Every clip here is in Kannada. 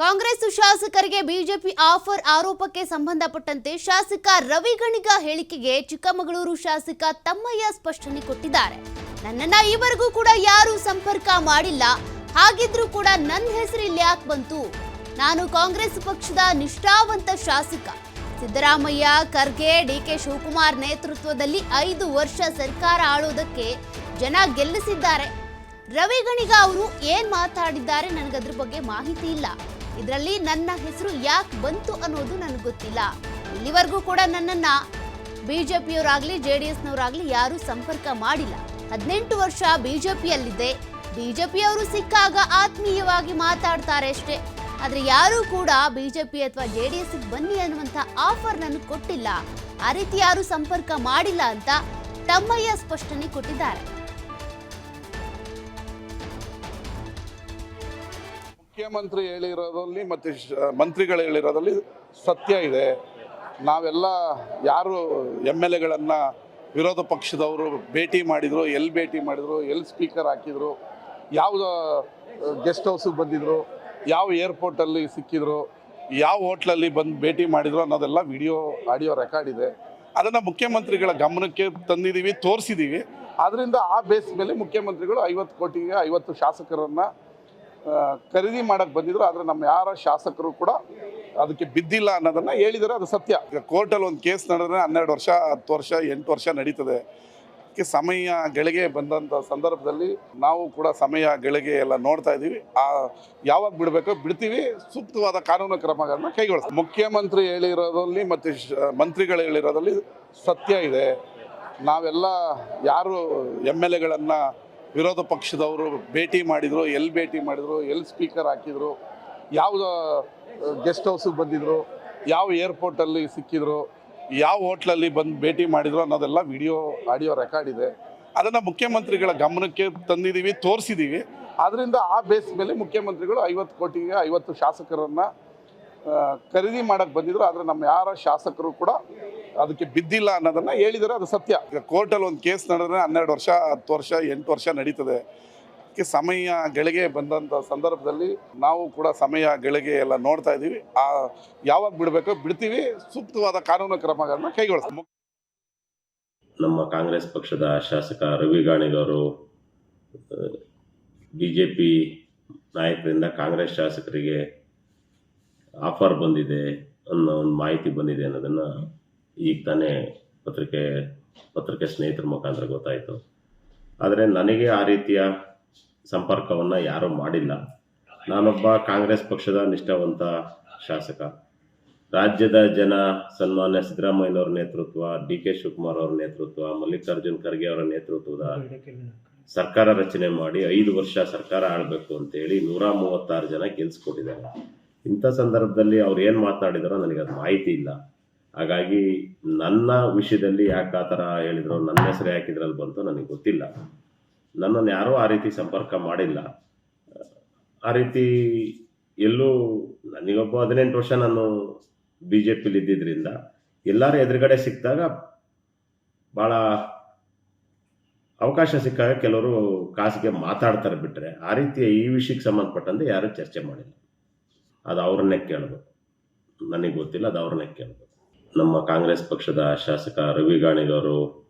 ಕಾಂಗ್ರೆಸ್ ಶಾಸಕರಿಗೆ ಬಿಜೆಪಿ ಆಫರ್ ಆರೋಪಕ್ಕೆ ಸಂಬಂಧಪಟ್ಟಂತೆ ಶಾಸಕ ರವಿಗಣಿಗ ಹೇಳಿಕೆಗೆ ಚಿಕ್ಕಮಗಳೂರು ಶಾಸಕ ತಮ್ಮಯ್ಯ ಸ್ಪಷ್ಟನೆ ಕೊಟ್ಟಿದ್ದಾರೆ. ನನ್ನನ್ನ ಈವರೆಗೂ ಕೂಡ ಯಾರೂ ಸಂಪರ್ಕ ಮಾಡಿಲ್ಲ. ಹಾಗಿದ್ರೂ ಕೂಡ ನನ್ನ ಹೆಸರು ಇಲ್ಲಿ ಯಾಕೆ ಬಂತು? ನಾನು ಕಾಂಗ್ರೆಸ್ ಪಕ್ಷದ ನಿಷ್ಠಾವಂತ ಶಾಸಕ. ಸಿದ್ದರಾಮಯ್ಯ, ಖರ್ಗೆ ಡಿ ಕೆ ಶಿವಕುಮಾರ್ ನೇತೃತ್ವದಲ್ಲಿ ಐದು ವರ್ಷ ಸರ್ಕಾರ ಆಳೋದಕ್ಕೆ ಜನ ಗೆಲ್ಲಿಸಿದ್ದಾರೆ. ರವಿಗಣಿಗ ಅವರು ಏನ್ ಮಾತಾಡಿದ್ದಾರೆ? ನನಗದ್ರ ಬಗ್ಗೆ ಮಾಹಿತಿ ಇಲ್ಲ. ಇದರಲ್ಲಿ ನನ್ನ ಹೆಸರು ಯಾಕೆ ಬಂತು ಅನ್ನೋದು ನನಗೆ ಗೊತ್ತಿಲ್ಲ. ಇಲ್ಲಿವರೆಗೂ ಕೂಡ ನನ್ನನ್ನ ಬಿಜೆಪಿಯವರಾಗ್ಲಿ, ಜೆ ಡಿ ಎಸ್ನವರಾಗಲಿ ಯಾರೂ ಸಂಪರ್ಕ ಮಾಡಿಲ್ಲ. ಹದಿನೆಂಟು ವರ್ಷ ಬಿಜೆಪಿಯಲ್ಲಿದ್ದೆ. ಬಿಜೆಪಿಯವರು ಸಿಕ್ಕಾಗ ಆತ್ಮೀಯವಾಗಿ ಮಾತಾಡ್ತಾರೆ ಅಷ್ಟೇ. ಆದರೆ ಯಾರೂ ಕೂಡ ಬಿಜೆಪಿ ಅಥವಾ ಜೆ ಡಿ ಎಸ್ ಬನ್ನಿ ಅನ್ನುವಂಥ ಆಫರ್ ನನಗೆ ಕೊಟ್ಟಿಲ್ಲ. ಆ ರೀತಿ ಯಾರೂ ಸಂಪರ್ಕ ಮಾಡಿಲ್ಲ ಅಂತ ತಮ್ಮಯ್ಯ ಸ್ಪಷ್ಟನೆ ಕೊಟ್ಟಿದ್ದಾರೆ. ಮುಖ್ಯಮಂತ್ರಿ ಹೇಳಿರೋದ್ರಲ್ಲಿ ಮತ್ತು ಮಂತ್ರಿಗಳು ಹೇಳಿರೋದ್ರಲ್ಲಿ ಸತ್ಯ ಇದೆ. ನಾವೆಲ್ಲ ಯಾರು ಎಂ ಎಲ್ ಎಗಳನ್ನು ವಿರೋಧ ಪಕ್ಷದವರು ಭೇಟಿ ಮಾಡಿದರು ಎಲ್ಲಿ ಭೇಟಿ ಮಾಡಿದರು ಎಲ್ಲಿ ಸ್ಪೀಕರ್ ಹಾಕಿದರು ಯಾವ ಗೆಸ್ಟ್ ಹೌಸಿಗೆ ಬಂದಿದ್ರು, ಯಾವ ಏರ್ಪೋರ್ಟಲ್ಲಿ ಸಿಕ್ಕಿದ್ರು, ಯಾವ ಹೋಟ್ಲಲ್ಲಿ ಬಂದು ಭೇಟಿ ಮಾಡಿದ್ರು ಅನ್ನೋದೆಲ್ಲ ವಿಡಿಯೋ, ಆಡಿಯೋ ರೆಕಾರ್ಡ್ ಇದೆ. ಅದನ್ನು ಮುಖ್ಯಮಂತ್ರಿಗಳ ಗಮನಕ್ಕೆ ತಂದಿದ್ದೀವಿ ತೋರಿಸಿದ್ದೀವಿ ಆದ್ದರಿಂದ ಆ ಬೇಸ್ ಮೇಲೆ ಮುಖ್ಯಮಂತ್ರಿಗಳು ಐವತ್ತು ಕೋಟಿಗೆ ಐವತ್ತು ಶಾಸಕರನ್ನು ಖರೀದಿ ಮಾಡಕ್ ಬಂದಿದ್ರು, ಆದ್ರೆ ನಮ್ಮ ಯಾರ ಶಾಸಕರು ಕೂಡ ಅದಕ್ಕೆ ಬಿದ್ದಿಲ್ಲ ಅನ್ನೋದನ್ನ ಹೇಳಿದರೆ ಅದು ಸತ್ಯ. ಈಗ ಕೋರ್ಟಲ್ಲಿ ಒಂದು ಕೇಸ್ ನಡೆದ್ರೆ ಹನ್ನೆರಡು ವರ್ಷ, ಹತ್ತು ವರ್ಷ, ಎಂಟು ವರ್ಷ ನಡೀತದೆ. ಸಮಯ ಗಳಿಗೆ ಬಂದಂಥ ಸಂದರ್ಭದಲ್ಲಿ ನಾವು ಕೂಡ ಸಮಯ ಗಳಿಗೆ ಎಲ್ಲ ನೋಡ್ತಾ ಇದ್ದೀವಿ. ಆ, ಯಾವಾಗ ಬಿಡಬೇಕು ಬಿಡ್ತೀವಿ. ಸೂಕ್ತವಾದ ಕಾನೂನು ಕ್ರಮಗಳನ್ನ ಕೈಗೊಳ್ತೀವಿ ಮುಖ್ಯಮಂತ್ರಿ ಹೇಳಿರೋದ್ರಲ್ಲಿ ಮತ್ತು ಮಂತ್ರಿಗಳು ಹೇಳಿರೋದ್ರಲ್ಲಿ ಸತ್ಯ ಇದೆ. ನಾವೆಲ್ಲ ಯಾರು ಎಂ ಎಲ್ ಎಗಳನ್ನು ವಿರೋಧ ಪಕ್ಷದವರು ಭೇಟಿ ಮಾಡಿದರು ಎಲ್ಲಿ ಭೇಟಿ ಮಾಡಿದರು ಎಲ್ಲಿ ಸ್ಪೀಕರ್ ಹಾಕಿದರು ಯಾವ ಗೆಸ್ಟ್ ಹೌಸಿಗೆ ಬಂದಿದ್ರು, ಯಾವ ಏರ್ಪೋರ್ಟಲ್ಲಿ ಸಿಕ್ಕಿದ್ರು, ಯಾವ ಹೋಟ್ಲಲ್ಲಿ ಬಂದು ಭೇಟಿ ಮಾಡಿದ್ರು ಅನ್ನೋದೆಲ್ಲ ವಿಡಿಯೋ, ಆಡಿಯೋ ರೆಕಾರ್ಡ್ ಇದೆ. ಅದನ್ನು ಮುಖ್ಯಮಂತ್ರಿಗಳ ಗಮನಕ್ಕೆ ತಂದಿದ್ದೀವಿ ತೋರಿಸಿದ್ದೀವಿ ಆದ್ದರಿಂದ ಆ ಬೇಸ್ ಮೇಲೆ ಮುಖ್ಯಮಂತ್ರಿಗಳು ಐವತ್ತು ಕೋಟಿಗೆ ಐವತ್ತು ಶಾಸಕರನ್ನು ಖರೀದಿ ಮಾಡಕ್ ಬಂದಿದ್ರು ಆದ್ರೆ ನಮ್ಮ ಯಾರ ಶಾಸಕರು ಕೂಡ ಅದಕ್ಕೆ ಬಿದ್ದಿಲ್ಲ ಅನ್ನೋದನ್ನ ಹೇಳಿದರೆ ಅದು ಸತ್ಯ. ಈಗ ಕೋರ್ಟಲ್ಲಿ ಒಂದು ಕೇಸ್ ನಡೆದ್ರೆ ಹನ್ನೆರಡು ವರ್ಷ ಹತ್ತು ವರ್ಷ ಎಂಟು ವರ್ಷ ನಡೀತದೆ. ಅದಕ್ಕೆ ಸಮಯ ಗಳಿಗೆ ಬಂದಂಥ ಸಂದರ್ಭದಲ್ಲಿ ನಾವು ಕೂಡ ಸಮಯ ಗಳಿಗೆ ಎಲ್ಲ ನೋಡ್ತಾ ಇದ್ದೀವಿ. ಆ ಯಾವಾಗ ಬಿಡಬೇಕೋ ಬಿಡ್ತೀವಿ. ಸೂಕ್ತವಾದ ಕಾನೂನು ಕ್ರಮಗಳನ್ನ ಕೈಗೊಳ್ತೀವಿ ನಮ್ಮ ಕಾಂಗ್ರೆಸ್ ಪಕ್ಷದ ಶಾಸಕ ರವಿ ಗಾಣಿಗವರು ಬಿ ಜೆ ಪಿ ನಾಯಕರಿಂದ ಕಾಂಗ್ರೆಸ್ ಶಾಸಕರಿಗೆ ಆಫರ್ ಬಂದಿದೆ ಅನ್ನೋ ಒಂದು ಮಾಹಿತಿ ಬಂದಿದೆ ಅನ್ನೋದನ್ನು ಈಗ ತಾನೇ ಪತ್ರಿಕೆ ಪತ್ರಿಕೆ ಸ್ನೇಹಿತರ ಮುಖಾಂತರ ಗೊತ್ತಾಯಿತು. ಆದರೆ ನನಗೆ ಆ ರೀತಿಯ ಸಂಪರ್ಕವನ್ನು ಯಾರೂ ಮಾಡಿಲ್ಲ. ನಾನೊಬ್ಬ ಕಾಂಗ್ರೆಸ್ ಪಕ್ಷದ ನಿಷ್ಠಾವಂತ ಶಾಸಕ. ರಾಜ್ಯದ ಜನ ಸನ್ಮಾನ್ಯ ಸಿದ್ದರಾಮಯ್ಯನವರ ನೇತೃತ್ವ ಡಿ ಕೆ ಶಿವಕುಮಾರ್ ಅವರ ನೇತೃತ್ವ, ಮಲ್ಲಿಕಾರ್ಜುನ್ ಖರ್ಗೆ ಅವರ ನೇತೃತ್ವದ ಸರ್ಕಾರ ರಚನೆ ಮಾಡಿ ಐದು ವರ್ಷ ಸರ್ಕಾರ ಆಳಬೇಕು ಅಂತೇಳಿ ನೂರ ಮೂವತ್ತಾರು ಜನ ಗೆಲ್ಸ್ಕೊಟ್ಟಿದ್ದಾರೆ. ಇಂಥ ಸಂದರ್ಭದಲ್ಲಿ ಅವ್ರು ಏನು ಮಾತನಾಡಿದಾರೋ ನನಗೆ ಅದು ಮಾಹಿತಿ ಇಲ್ಲ. ಹಾಗಾಗಿ ನನ್ನ ವಿಷಯದಲ್ಲಿ ಯಾಕೆ ಆ ಥರ ಹೇಳಿದ್ರು, ನನ್ನ ಹೆಸರು ಯಾಕಿದ್ರಲ್ಲಿ ಬಂತು ನನಗೆ ಗೊತ್ತಿಲ್ಲ. ನನ್ನನ್ನು ಯಾರೂ ಆ ರೀತಿ ಸಂಪರ್ಕ ಮಾಡಿಲ್ಲ. ಆ ರೀತಿ ಎಲ್ಲೂ ನನಗೊಬ್ಬ ಹದಿನೆಂಟು ವರ್ಷ ನಾನು ಬಿ ಜೆ ಪಿಲಿ ಇದ್ದಿದ್ದರಿಂದ ಎಲ್ಲರ ಎದುರುಗಡೆ ಸಿಕ್ಕಿದಾಗ ಭಾಳ ಅವಕಾಶ ಸಿಕ್ಕಾಗ ಕೆಲವರು ಕಾಸಿಗೆ ಮಾತಾಡ್ತಾರೆ ಬಿಟ್ಟರೆ ಆ ರೀತಿಯ ಈ ವಿಷಯಕ್ಕೆ ಸಂಬಂಧಪಟ್ಟಂತೆ ಯಾರೂ ಚರ್ಚೆ ಮಾಡಿಲ್ಲ. ಅದು ಅವ್ರನ್ನೇ ಕೇಳಬೇಕು. ನನಗೆ ಗೊತ್ತಿಲ್ಲ, ಅದು ಅವ್ರನ್ನೇ ಕೇಳಬೇಕು. ನಮ್ಮ ಕಾಂಗ್ರೆಸ್ ಪಕ್ಷದ ಶಾಸಕ ರವಿ ಗಾಣಿಗವರು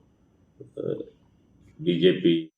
ಬಿ ಜೆ ಪಿ